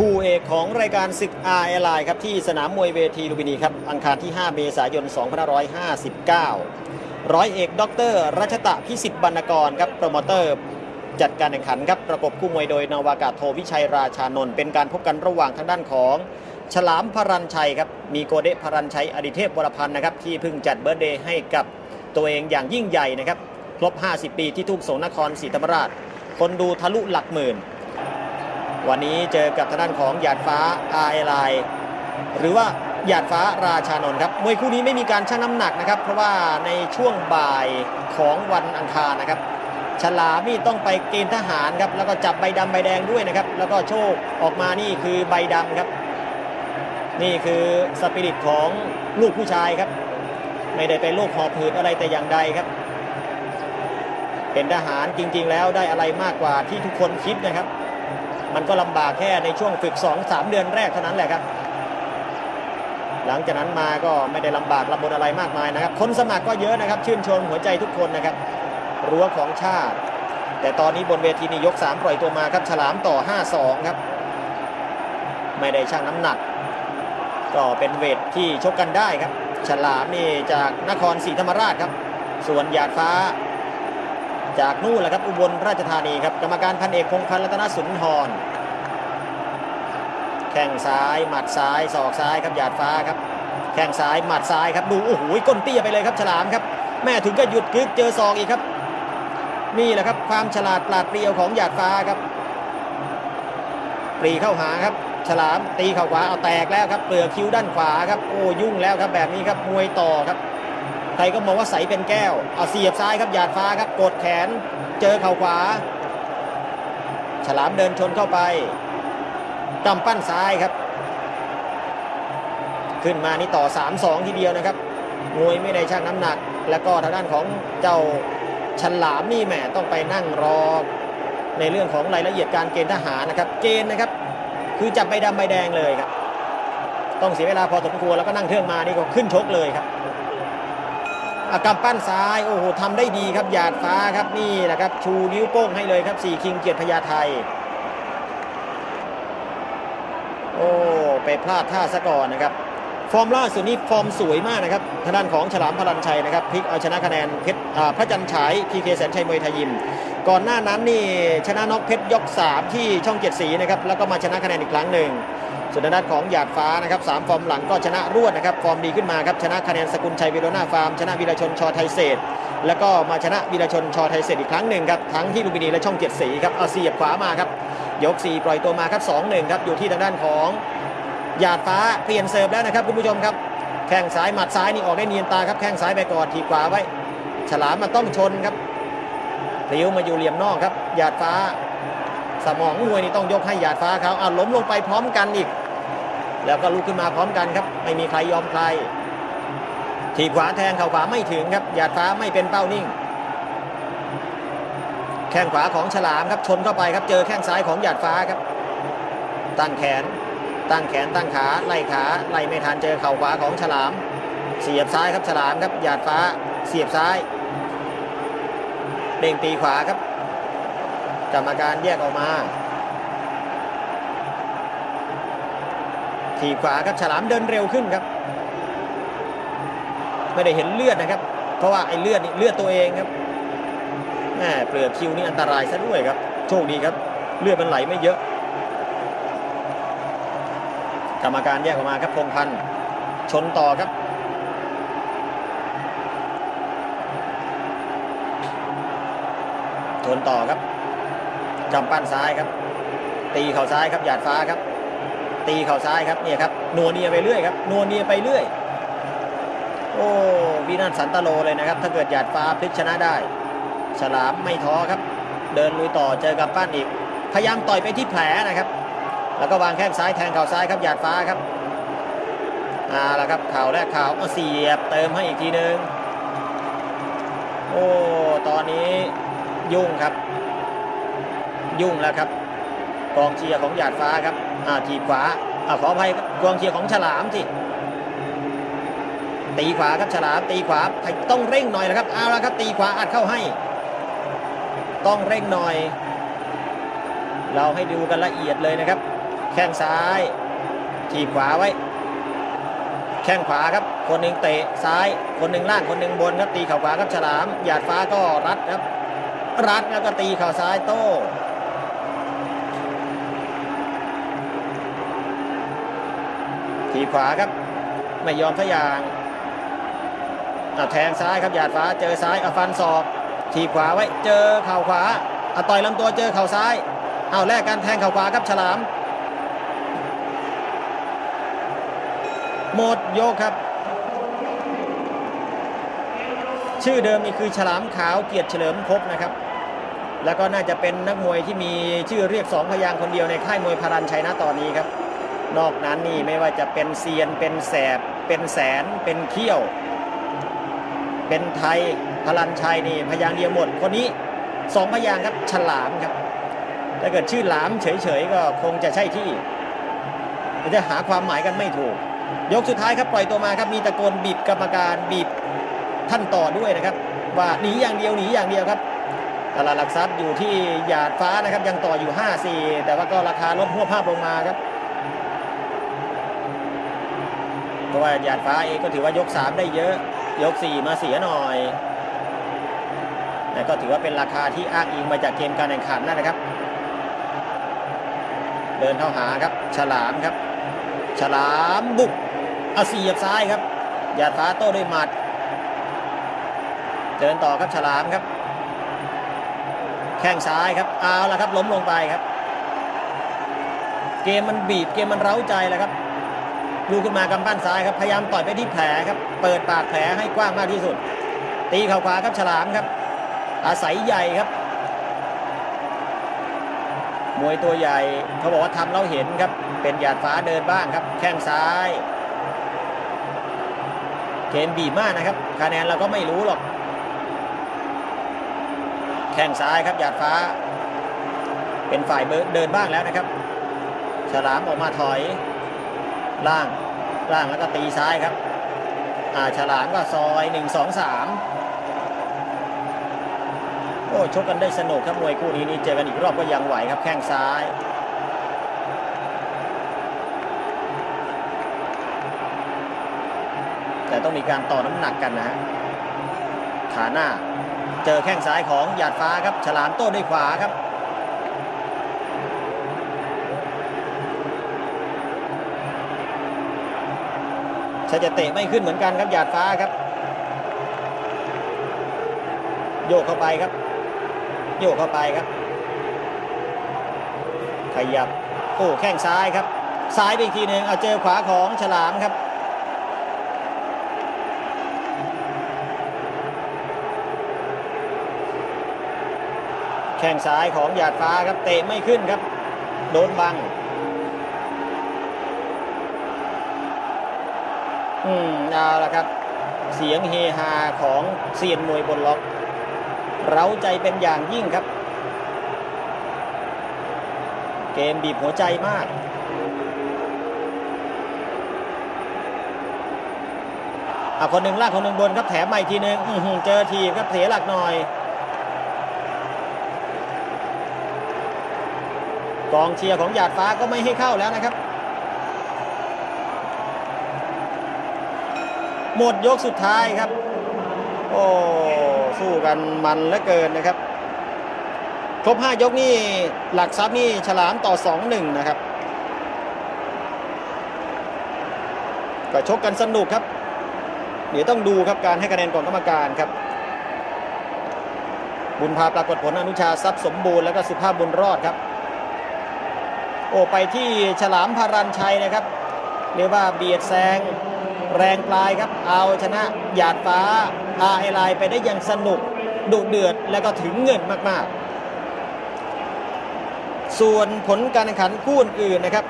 คู่เอกของรายการศึก r อ l ครับที่สนามมวยเวทีลุมพินีครับอังคารที่ 5 เมษายน 2559 ร้อยเอกดรรัชตะพิสิทธิ์บรรณกรครับโปรโมเตอร์จัดการแข่งขันครับประกบคู่มวยโดยนาวากาโทวิชัยราชานนท์เป็นการพบกันระหว่างทางด้านของฉลามพรัญชัยครับมีโกเดพรัญชัยอดิเทพวรพันธ์นะครับที่เพิ่งจัดเบิร์เดย์ให้กับตัวเองอย่างยิ่งใหญ่นะครับครบ 50 ปีที่ทุ่งสงนครศรีธรรมราช คนดูทะลุหลักหมื่น วันนี้เจอกับทางด้านของหยาดฟ้าอาไอไลหรือว่าหยาดฟ้าราชานนท์ครับมวยคู่นี้ไม่มีการชั่งน้ำหนักนะครับ เพราะว่าในช่วงบ่ายของวันอังคารนะครับฉลามี่ต้องไปเกณฑ์ทหารครับแล้วก็จับใบดำใบแดงด้วยนะครับ แล้วก็โชคออกมานี่คือใบดำครับ นี่คือสปิริตของลูกผู้ชายครับ ไม่ได้เป็นโรคหอบหืดอะไรแต่อย่างใดครับ เป็นทหารจริง ๆ แล้วได้อะไรมากกว่าที่ทุกคนคิดนะครับ มันก็ลำบากแค่ในช่วงฝึก 2-3 เดือนแรกเท่านั้นแหละครับ หลังจากนั้นมาก็ไม่ได้ลำบากลำบนอะไรมากมายนะครับ คนสมัครก็เยอะนะครับ ชื่นชมหัวใจทุกคนนะครับ รั้วของชาติ แต่ตอนนี้บนเวทีนี่ยก 3 ปล่อยตัวมาครับ ฉลามต่อ 5-2 ครับ ไม่ได้ชั่งน้ำหนัก ก็เป็นเวทที่ชกกันได้ครับ ฉลามนี่จากนครศรีธรรมราชครับ ส่วนหยาดฟ้า จากนู่นแหละครับอุบลราชธานีครับกรรมการพันเอกพงพันธ์รัตนสุนทรแข้งซ้ายหมัดซ้ายศอกซ้ายครับหยาดฟ้าครับแข้งซ้ายหมัดซ้ายครับดูโอ้โหก้นเตี้ยไปเลยครับฉลามครับ แม่ถึงก็หยุดกึกเจอศอกอีกครับนี่แหละครับความฉลาดปราดเปรียวของหยาดฟ้าครับปรีเข้าหาครับ ฉลามตีเข่าขวาเอาแตกแล้วครับเปลือกคิ้วด้านขวาครับโอ้ยุ่งแล้วครับแบบนี้ครับมวยต่อครับ ใครก็มองว่าใสเป็นแก้วเอาเสียบซ้ายครับหยาดฟ้าครับกดแขน เจอเข่าขวา ฉลามเดินชนเข้าไปกำปั้นซ้ายครับ ขึ้นมานี่ต่อ 3-2 ทีเดียวนะครับมวยไม่ได้ชั่งน้ำหนัก แล้วก็ทางด้านของเจ้าฉลามนี่แหมต้องไปนั่งรอ ในเรื่องของรายละเอียดการเกณฑ์ทหารนะครับ เกณฑ์นะครับ คือจับใบดำใบแดงเลยครับ ต้องเสียเวลาพอสมควรแล้วก็นั่งเครื่องมานี่ก็ขึ้นชกเลยครับ กำปั้นซ้ายโอ้โหทำได้ดีครับหยาดฟ้าครับนี่แหละครับ ชูนิ้วโป้งให้เลยครับสี่คิงเกียรติพญาไทย โอ้ไปพลาดท่าซะก่อนนะครับ ฟอร์มล่าสุดนี้ฟอร์มสวยมากนะครับทางด้านของฉลามพลันชัยนะครับพลิกเอาชนะคะแนนเพชรพระจันฉายพีเคแสนชัยมวยไทยยิมก่อนหน้านั้นนี่ชนะน็อกเพชรยก 3 ที่ช่องเจ็ดสีนะครับแล้วก็มาชนะคะแนนอีกครั้งหนึ่ง ส่วนด้านของหยาดฟ้านะครับสามฟอร์มหลังก็ชนะรวดนะครับ ฟอร์มดีขึ้นมาครับ ชนะคะแนนสกุลชัยวิโรนาฟาร์ม ชนะวีรชนชอไทยเศษ แล้วก็มาชนะวีรชนชอไทยเศษอีกครั้งหนึ่งครับ ทั้งที่ลุมพินีและช่องเจ็ดสีครับ เอาเสียบขวามาครับ ยก 4 ปล่อยตัวมาครับ2-1ครับ อยู่ที่ทางด้านของหยาดฟ้า เปลี่ยนเสิร์ฟแล้วนะครับคุณผู้ชมครับ แข้งซ้ายหมัดซ้ายนี่ออกได้เนียนตาครับ แข้งซ้ายไปก่อนทีขวาไว้ ฉลามมันต้องชนครับพลิ้วมาอยู่เหลี่ยมนอกครับ หยาดฟ้า สมองมวยนี่ต้องยกให้หยาดฟ้าเขาอ่าล้มลงไปพร้อมกันอีก แล้วก็ลุกขึ้นมาพร้อมกันครับ ไม่มีใครยอมใครทีขวาแทงเข่าขวาไม่ถึงครับหยาดฟ้าไม่เป็นเป้านิ่ง แข้งขวาของฉลามครับชนเข้าไปครับเจอแข้งซ้ายของหยาดฟ้าครับ ตั้งแขน ตั้งแขนตั้งขาไล่ขาไล่ไม่ทันเจอเข่าขวาของฉลาม เสียบซ้ายครับฉลามครับหยาดฟ้าเสียบซ้ายเด้งตีขวาครับ กรรมการแยกออกมา ทีขวาครับฉลามเดินเร็วขึ้นครับ ไม่ได้เห็นเลือดนะครับ เพราะว่าไอ้เลือดนี่เลือดตัวเองครับแหมเปลือกคิวนี่อันตรายซะด้วยครับโชคดีครับ เลือดมันไหลไม่เยอะ กรรมการแยกออกมาครับพงพันธ์ชนต่อครับชนต่อครับกำปั้นซ้ายครับ ตีเข่าซ้ายครับหยาดฟ้าครับ ตีเข่าซ้ายครับเนี่ยครับนัวเนียไปเรื่อยครับนัวเนียไปเรื่อย โอ้วินาศสันตโลเลยนะครับ ถ้าเกิดหยาดฟ้าพลิกชนะได้ ฉลามไม่ท้อครับ เดินลุยต่อเจอกับปั้นอีก พยายามต่อยไปที่แผลนะครับ แล้วก็วางแข้งซ้ายแทงเข่าซ้ายครับหยาดฟ้าครับอ่าแล้วครับเข่าแรกเข่าเอาเสียบเติมให้อีกทีหนึ่งโอ้ตอนนี้ยุ่งครับ ยุ่งแล้วครับ กองเชียร์ของหยาดฟ้าครับอ่าทีบขวาอ่าขออภัยกองเชียร์ของฉลามสิตีขวาครับฉลามตีขวาต้องเร่งหน่อยนะครับเอาละครับ ตีขวาอัดเข้าให้ ต้องเร่งหน่อย เราให้ดูกันละเอียดเลยนะครับ แข้งซ้ายทีบขวาไว้ แข้งขวาครับ คนหนึ่งเตะซ้าย คนหนึ่งล่างคนหนึ่งบนครับตีเข่าขวาครับฉลามหยาดฟ้าก็รัดครับ รัดแล้วก็ตีเข่าซ้ายโต้ ทีขวาครับ ไม่ยอมสักอย่างแทงซ้ายครับหยาดฟ้าเจอซ้ายอะฟันศอกทีขวาไว้เจอเข่าขวาอต่อยลำตัวเจอเข่าซ้ายเอาแลกกันแทงเข่าขวาครับฉลาม หมดโยกครับ ชื่อเดิมนี่คือฉลามขาวเกียรติเฉลิมภพนะครับ แล้วก็น่าจะเป็นนักมวยที่มีชื่อเรียกสองพยางคนเดียวในค่ายมวยพารันชัยนะตอนนี้ครับ นอกนั้นนี่ไม่ว่าจะเป็นเซียนเป็นแสบ เป็นแสนเป็นเขี้ยว เป็นไทยพลันชัยนี่พยางค์เดียวหมดคนนี้สองพยางค์ครับฉลามครับถ้าเกิดชื่อหลามเฉยๆก็คงจะใช่ที่จะหาความหมายกันไม่ถูก ยกสุดท้ายครับปล่อยตัวมาครับมีตะโกนบีบกรรมการบีบท่านต่อด้วยนะครับ ว่าหนีอย่างเดียวหนีอย่างเดียวครับตลาดหลักทรัพย์อยู่ที่หยาดฟ้านะครับยังต่ออยู่ 5-4 แต่ว่าก็ราคาลดหัวภาพลงมาครับ ราะว่าหยาดฟ้าเองก็ถือว่ายก 3 ได้เยอะ ยก 4 มาเสียหน่อยแต่ก็ถือว่าเป็นราคาที่อ้างอิงมาจากเกมการแข่งขันนั่นนะครับ เดินเข้าหาครับ ฉลามครับ ฉลามบุกเอาเสียบซ้ายครับหยาดฟ้าโต้ด้วยหมัด เดินต่อครับฉลามครับ แข้งซ้ายครับเอาละครับล้มลงไปครับ เกมมันบีบเกมมันเร้าใจแล้วครับ ดูขึ้นมากำปั้นซ้ายครับพยายามต่อยไปที่แผลครับเปิดปากแผลให้กว้างมากที่สุด ตีเข่าขวาครับฉลามครับ อาศัยใหญ่ครับ มวยตัวใหญ่เขาบอกว่าทำเราเห็นครับ เป็นหยาดฟ้าเดินบ้างครับ แข้งซ้ายเกมบีบมากนะครับคะแนนเราก็ไม่รู้หรอก แข้งซ้ายครับหยาดฟ้า เป็นฝ่ายเดินบ้างแล้วนะครับ ฉลามออกมาถอย ล่างล่างแล้วก็ตีซ้ายครับ อ่าฉลามก็ซอยหนึ่งสองสามโอ้ชกกันได้สนุกครับมวยคู่นี้นี่เจอกันอีกรอบก็ยังไหวครับแข้งซ้ายแต่ต้องมีการต่อน้ำหนักกันนะฮะขาหน้า เจอแข้งซ้ายของหยาดฟ้าครับ ฉลามโต้ด้วยขวาครับ ชาจะเตะไม่ขึ้นเหมือนกันครับหยาดฟ้าครับ โยกเข้าไปครับ โยกเข้าไปครับ ขยับโอ้แข้งซ้ายครับซ้ายไปอีกทีหนึ่งเอาเจอขวาของฉลามครับแข้งซ้ายของหยาดฟ้าครับเตะไม่ขึ้นครับ โดนบัง อืมเอาละครับ เสียงเฮฮาของเซียนมวยบนล็อก เร้าใจเป็นอย่างยิ่งครับ เกมบีบหัวใจมากอะคนหนึ่งล่างคนหนึ่งบนครับแถมใหม่ทีหนึ่งเจอทีครับเสียหลักหน่อย กองเชียร์ของหยาดฟ้าก็ไม่ให้เข้าแล้วนะครับ หมดยกสุดท้ายครับ โอ้สู้กันมันเหลือเกินนะครับ ครบ 5 ยกนี่หลักทรัพย์นี่ฉลามต่อ 2-1 นะครับ ก็ชกกันสนุกครับ เดี๋ยวต้องดูครับการให้คะแนนของกรรมการครับ บุญพาปรากฏผลอนุชาทรัพย์สมบูรณ์แล้วก็สุภาพบุญรอดครับโอ้ไปที่ฉลามพารันชัยนะครับเรียกว่าเบียดแซง แรงปลายครับ เอาชนะหยาดฟ้าอาไอไลไปได้อย่างสนุก ดุเดือดแล้วก็ถึงเงินมากๆ ส่วนผลการแข่งขันคู่อื่นนะครับ